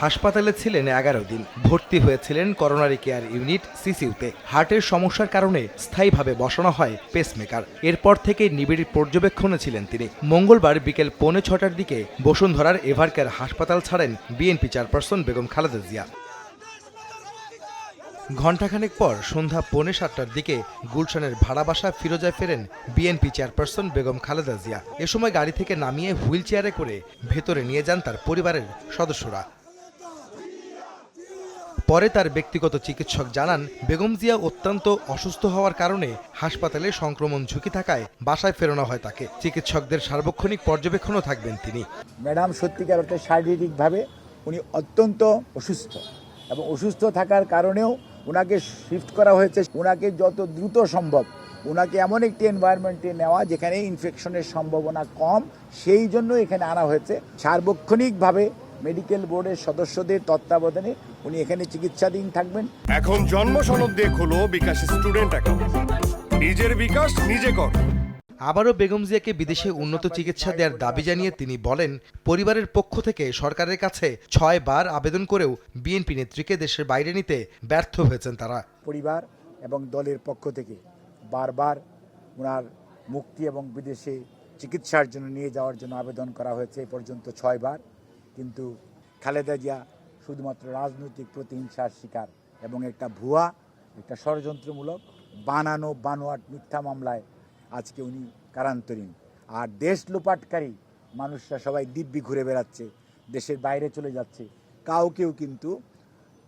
হাসপাতালে ছিলেন এগারো দিন। ভর্তি হয়েছিলেন করোনারি কেয়ার ইউনিট সিসিউতে। হার্টের সমস্যার কারণে স্থায়ীভাবে বসানো হয় পেসমেকার এরপর থেকে নিবিড় পর্যবেক্ষণে ছিলেন তিনি। মঙ্গলবার বিকেল পৌনে ছটার দিকে বসুন্ধরার এভারকেয়ার হাসপাতাল ছাড়েন বিএনপি চেয়ারপারসন বেগম খালেদা জিয়া। ঘণ্টাখানেক পর সন্ধ্যা পৌনে সাতটার দিকে গুলশানের ভাড়া বাসা ফিরোজায় ফেরেন বিএনপি চেয়ারপারসন বেগম খালেদা জিয়া। এ সময় গাড়ি থেকে নামিয়ে হুইল চেয়ারে করে ভেতরে নিয়ে যান তার পরিবারের সদস্যরা। পরে তার ব্যক্তিগত চিকিৎসক জানান, বেগম জিয়া অত্যন্ত অসুস্থ হওয়ার কারণে হাসপাতালে সংক্রমণ ঝুঁকি থাকায় বাসায় ফেরানো হয় তাকে। চিকিৎসকদের সার্বক্ষণিক পর্যবেক্ষণও থাকবেন তিনি। ম্যাডাম, সত্যিকার অর্থে শারীরিকভাবে উনি অত্যন্ত অসুস্থ এবং অসুস্থ থাকার কারণেও ওনাকে শিফট করা হয়েছে। ওনাকে যত দ্রুত সম্ভব ওনাকে এমন একটি এনভায়রনমেন্টে নেওয়া যেখানে ইনফেকশনের সম্ভাবনা কম, সেই জন্য এখানে আনা হয়েছে। সার্বক্ষণিকভাবে মেডিকেল বোর্ডের সদস্যদের তত্ত্বাবধানে উনি এখানে চিকিৎসাধীন থাকবেন। এখন জন্ম সনদ দিয়ে খোলো বিকাশ স্টুডেন্ট অ্যাকাউন্ট। নিজের বিকাশ নিজে কর। আবারও বেগম জিয়াকে বিদেশে উন্নত চিকিৎসা দেওয়ার দাবি জানিয়ে তিনি বলেন পরিবারের পক্ষ থেকে সরকারের কাছে ছয় বার আবেদন করেও বিএনপি নেত্রীকে দেশের বাইরে নিতে ব্যর্থ হয়েছেন তারা। পরিবার এবং দলের পক্ষ থেকে বারবার ওনার মুক্তি এবং বিদেশে চিকিৎসার জন্য নিয়ে যাওয়ার জন্য আবেদন করা হয়েছে। এ পর্যন্ত ছয়বার কিন্তু খালেদা জিয়া শুধুমাত্র রাজনৈতিক প্রতিহিংসার শিকার এবং একটা ভুয়া, একটা ষড়যন্ত্রমূলক, বানানো বানোয়াট মিথ্যা মামলায় আজকে উনি কারান্তরীণ। আর দেশ লোপাটকারী মানুষরা সবাই দিব্যি ঘুরে বেড়াচ্ছে, দেশের বাইরে চলে যাচ্ছে। কাউকেও কিন্তু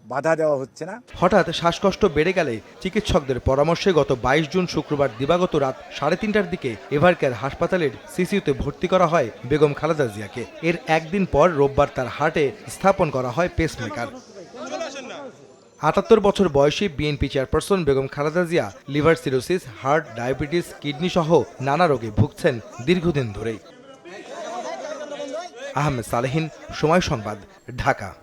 বাধা দেওয়া হচ্ছে না। হঠাৎ শ্বাসকষ্ট বেড়ে গেলে চিকিৎসকদের পরামর্শে গত বাইশ জুন শুক্রবার দিবাগত রাত সাড়ে তিনটার দিকে এভারকেয়ার হাসপাতালের সিসিউতে ভর্তি করা হয় বেগম খালেদা জিয়াকে। এর একদিন পর রোববার তার হার্টে স্থাপন করা হয় পেসমেকার আটাত্তর বছর বয়সী BNP chairperson Begum Khaleda Zia liver cirrhosis, heart, diabetes, kidney সহ নানা রোগে ভুগছেন দীর্ঘদিন ধরেই। আহমেদ সালেহিন, সময় সংবাদ, ঢাকা।